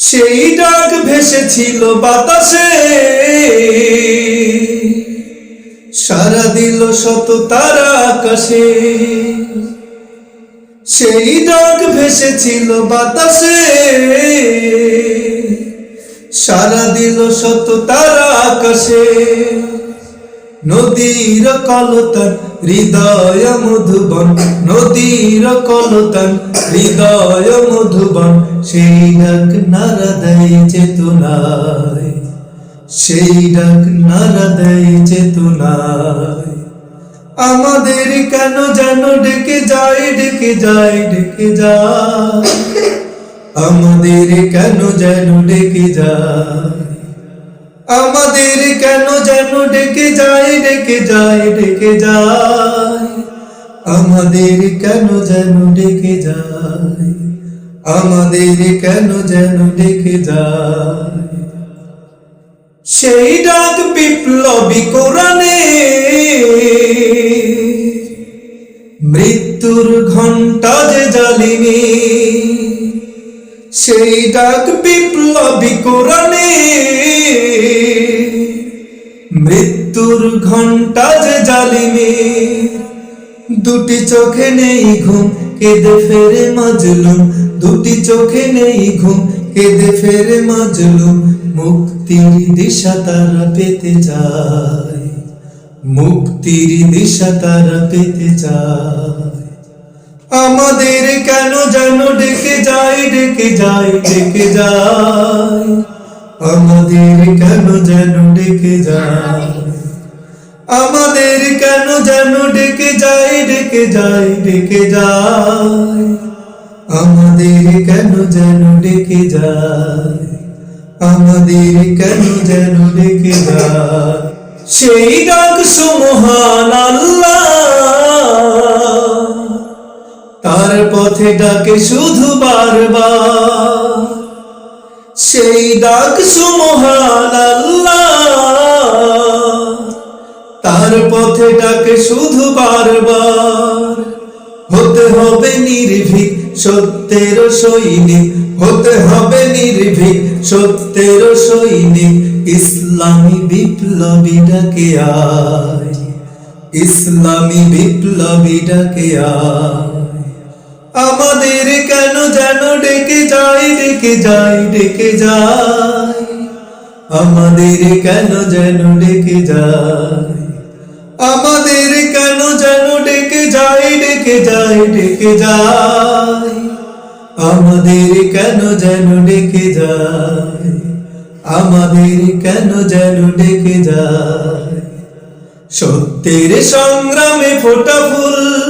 সেই ডাক ভেসেছিল বাতাসে। সারা দিল শত তারা আকাশে। সেই ডাক ভেসেছিল বাতাসে। সারা দিল শত তারা আকাশে। নদীর কলতান হৃদয় মধুবন। নদীর কলতান হৃদয় মধুবন। সেই ডাক নারা দেয় চেতনায়। সেই ডাক নারা দেয় চেতনায়। আমাদের কেন যেন ডেকে যায় ডেকে যায় ডেকে যায়? আমাদের কেন যেন ডেকে যায়? আমাদের কেন যেন ডেকে যায় ডেকে যায় ডেকে যায়? আমাদের কেন যেন ডেকে যায়? আমাদের কেন যেন ডেকে যায়? সেই ডাক বিপ্লবী কোরআনে মৃত্যুর ঘণ্টা যে জালিমে। সেই ডাক বিপ্লবী কোরআনে মৃত্যুর ঘণ্টা যে জালিমে, দুটি চোখে নেই ঘুম, কেঁদে ফেরে মাজলুম। দুটি চোখে নেই ঘুম, কেঁদে ফেরে মাজলুম। মুক্তির দিশা তারা পেতে যায় মুক্তির দিশা তারা পেতে যায় আমাদের কেন যেন ডেকে যায় ডেকে যায় ডেকে যায়? আমাদের কেন যেন ডেকে যায়? আমাদের কেন যেন ডেকে যায় ডেকে যায় ডেকে যায়? আমাদের কেন যেন ডেকে যায়? আমাদের কেন যেন ডেকে যায়? সেই ডাক সুমহান আল্লাহ। তার পথে ডাকে শুধু বারবার। সেই ডাক সুমহান তার পথে ডাকে শুধু বারবার। হতে হবে নির্ভীক সত্যের সৈনিক, হতে হবে নির্ভীক সত্যের সৈনিক। ইসলামী বিপ্লবী ডাকে আয়, ইসলামী বিপ্লবী ডাকে আয়। আমাদের কেন যেন ডেকে যায় ডেকে যায় ডেকে যায়? আমাদের কেন যেন ডেকে যায়? আমাদের কেন যেন ডেকে যায় ডেকে যায় ডেকে যায়? আমাদের কেন যেন ডেকে যায়? আমাদের কেন যেন ডেকে যায়? সত্যের সংগ্রামে ফোটা ফুল।